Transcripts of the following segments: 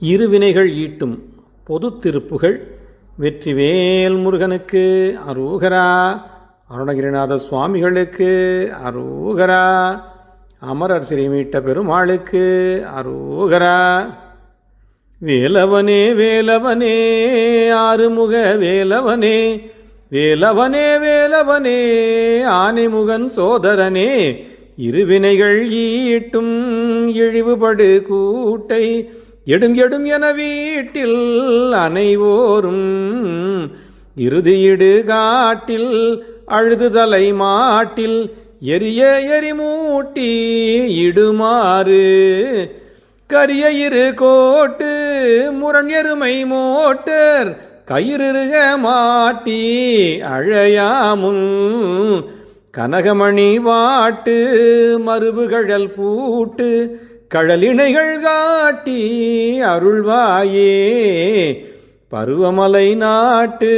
இருவினைகள் ஈட்டும் பொது திருப்புகள் வெற்றிவேல் முருகனுக்கு அரூகரா அருணகிரிநாத சுவாமிகளுக்கு அரூகரா அமரர் சிறைமீட்ட பெருமாளுக்கு அரூகரா. வேலவனே வேலவனே ஆறுமுக வேலவனே வேலவனே வேலவனே ஆனைமுகன் சோதரனே இருவினைகள் ஈட்டும் இழிவுபடு கூட்டை எடும் எடும் என வீட்டில் அனைவோரும் இறுதியிடு காட்டில் அழுதுதலை மாட்டில் எரிய எரிமூட்டி இடுமாறு. கரிய இரு கோட்டு முரண் எருமை மோட்டர் கயிறுக மாட்டி அழையாமும். கனகமணி வாட்டு மருவுகழல் பூட்டு கழலிணைகள் காட்டி அருள்வாயே. பருவமலை நாட்டு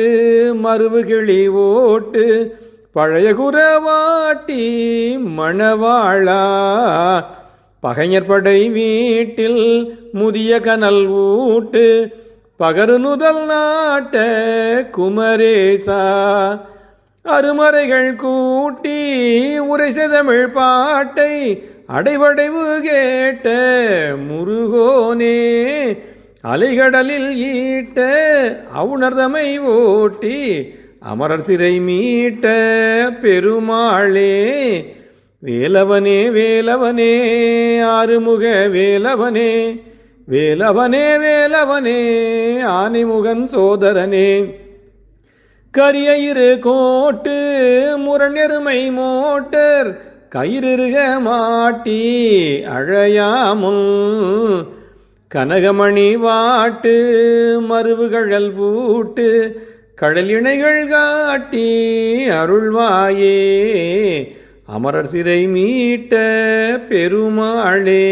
மருவுகிளி ஓட்டு பழைய குரவாட்டி மணவாழா பகைஞர் படை வீட்டில் முதிய கனல் ஊட்டு பகரு நுதல் நாட்ட குமரேசா. அருமறைகள் கூட்டி உரை செதமிழ் பாட்டை அடைவடைவு கேட்ட முருகோனே அலைகடலில் ஈட்ட அவுணர்தமை ஓட்டி அமரர் சிறை மீட்ட பெருமாளே வேலவனே வேலவனே ஆறுமுக வேலவனே வேலவனே வேலவனே ஆனைமுகன் சோதரனே. கரிய இரு கோட்டு முரணெருமை மோட்டர் கயிறுக மாட்டி அழையாமுன் கனகமணி வாட்டு மருவுகழல் பூட்டு கடலிணைகள் காட்டி அருள்வாயே. அமரர் சிறை மீட்ட பெருமாளே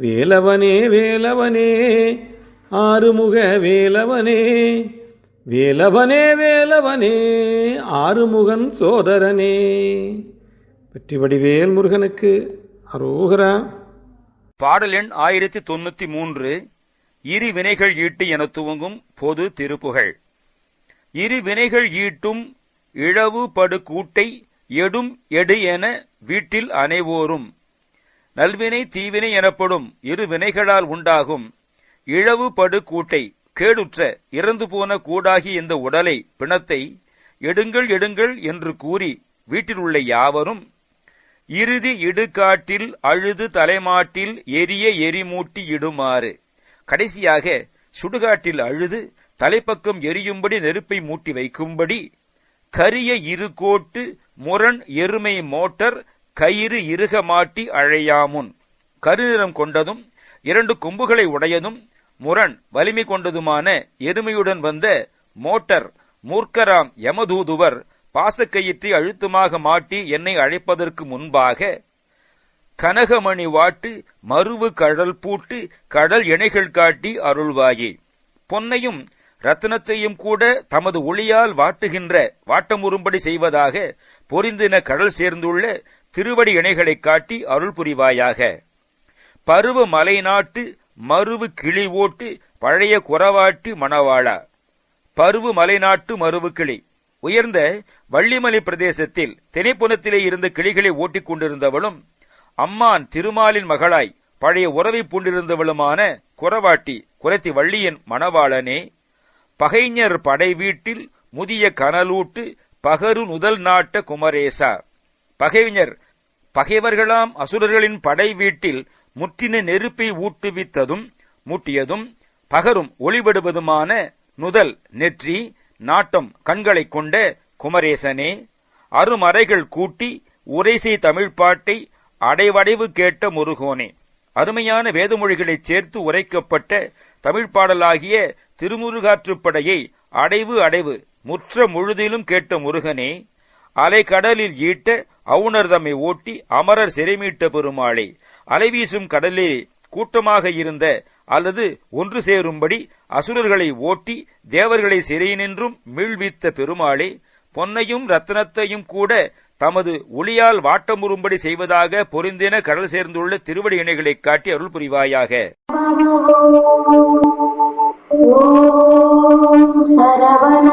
வேலவனே வேலவனே ஆறுமுக வேலவனே வேலவனே வேலவனே ஆறுமுகன் சோதரனே. வெற்றி வடிவேல் முருகனுக்கு அரோகரா. பாடல் எண் ஆயிரத்தி தொண்ணூத்தி மூன்று இரு வினைகள் ஈட்டு என துவங்கும் பொது திருப்புகழ் இரு வினைகள் ஈட்டும் இழவு படு கூட்டை எடும் எடு என வீட்டில் அனைவோரும் நல்வினை தீவினை எனப்படும் இரு வினைகளால் உண்டாகும் இழவு படு கூட்டை கேடுற்ற இறந்து போன கூடாகி இந்த உடலை பிணத்தை எடுங்கள் எடுங்கள் என்று கூறி வீட்டில் உள்ள யாவரும் இறுதி இடுகாட்டில் அழுது தலைமாட்டில் எரிய எரிமூட்டி இடுமாறு. கடைசியாக சுடுகாட்டில் அழுது தலைப்பக்கம் எரியும்படி நெருப்பை மூட்டி வைக்கும்படி கரிய இரு கோட்டு முரண் எருமை மோட்டர் கயிறு இருக மாட்டி அழையாமுன். கருநிறம் கொண்டதும் இரண்டு கொம்புகளை உடையதும் முரண் வலிமை கொண்டதுமான எருமையுடன் வந்த மோட்டர் மூர்க்கராம் யமதூதுவர் பாசக்கயிற்றை அழுத்தமாக மாட்டி என்னை அழைப்பதற்கு முன்பாக கனகமணி வாட்டு மருவு கடல் பூட்டு கடல் இணைகள் காட்டி அருள்வாயே. பொன்னையும் ரத்தினத்தையும் கூட தமது ஒளியால் வாட்டுகின்ற வாட்டமுறும்படி செய்வதாக பொரிந்தின கடல் சேர்ந்துள்ள திருவடி இணைகளை காட்டி அருள் புரிவாயாக. பருவ மலை நாட்டு மருவு கிளி ஓட்டு பழைய குறவாட்டி மணவாளா. பருவு மலைநாட்டு மருவு கிளி. உயர்ந்த வள்ளிமலை பிரதேசத்தில் தினைப்புனத்திலே இருந்த கிளிகளை ஓட்டிக் கொண்டிருந்தவளும் அம்மான் திருமாலின் மகளாய் பழைய உறவை பூண்டிருந்தவளுமான குறவாட்டி குரத்தி வள்ளியின் மணவாளனே பகைஞர் படை வீட்டில் முதிய கனலூட்டு பகரு நுதல் நாட்ட குமரேசா. பகைஞர் பகைவர்களாம் அசுரர்களின் படை வீட்டில் முற்றின நெருப்பை ஊட்டுவித்ததும் மூட்டியதும் பகரும் ஒளிவிடுவதுமான நுதல் நெற்றி நாட்டம் கண்களைக் கொண்ட குமரேசனே அருமறைகள் கூட்டி உரைசை தமிழ்ப்பாட்டை அடைவடைவு கேட்ட முருகோனே. அருமையான வேதமொழிகளைச் சேர்த்து உரைக்கப்பட்ட தமிழ்ப்பாடலாகிய திருமுருகாற்றுப்படையை அடைவு அடைவு முற்ற முழுதிலும் கேட்ட முருகனே அலைக்கடலில் ஈட்ட அவுணர் தம்மை ஓட்டி அமரர் சிறைமீட்ட பெருமாளே அலைவீசும் கடலே கூட்டமாக இருந்த அல்லது ஒன்று சேரும்படி அசுரர்களை ஓட்டி தேவர்களை சிறையினின்றும் மீழ்வித்த பெருமாளே பொன்னையும் ரத்தனத்தையும் கூட தமது ஒளியால் வாட்டமுறும்படி செய்வதாக பொருந்தின கடல் சேர்ந்துள்ள திருவடி இணைகளை காட்டி அருள் புரிவாயாக. சரவண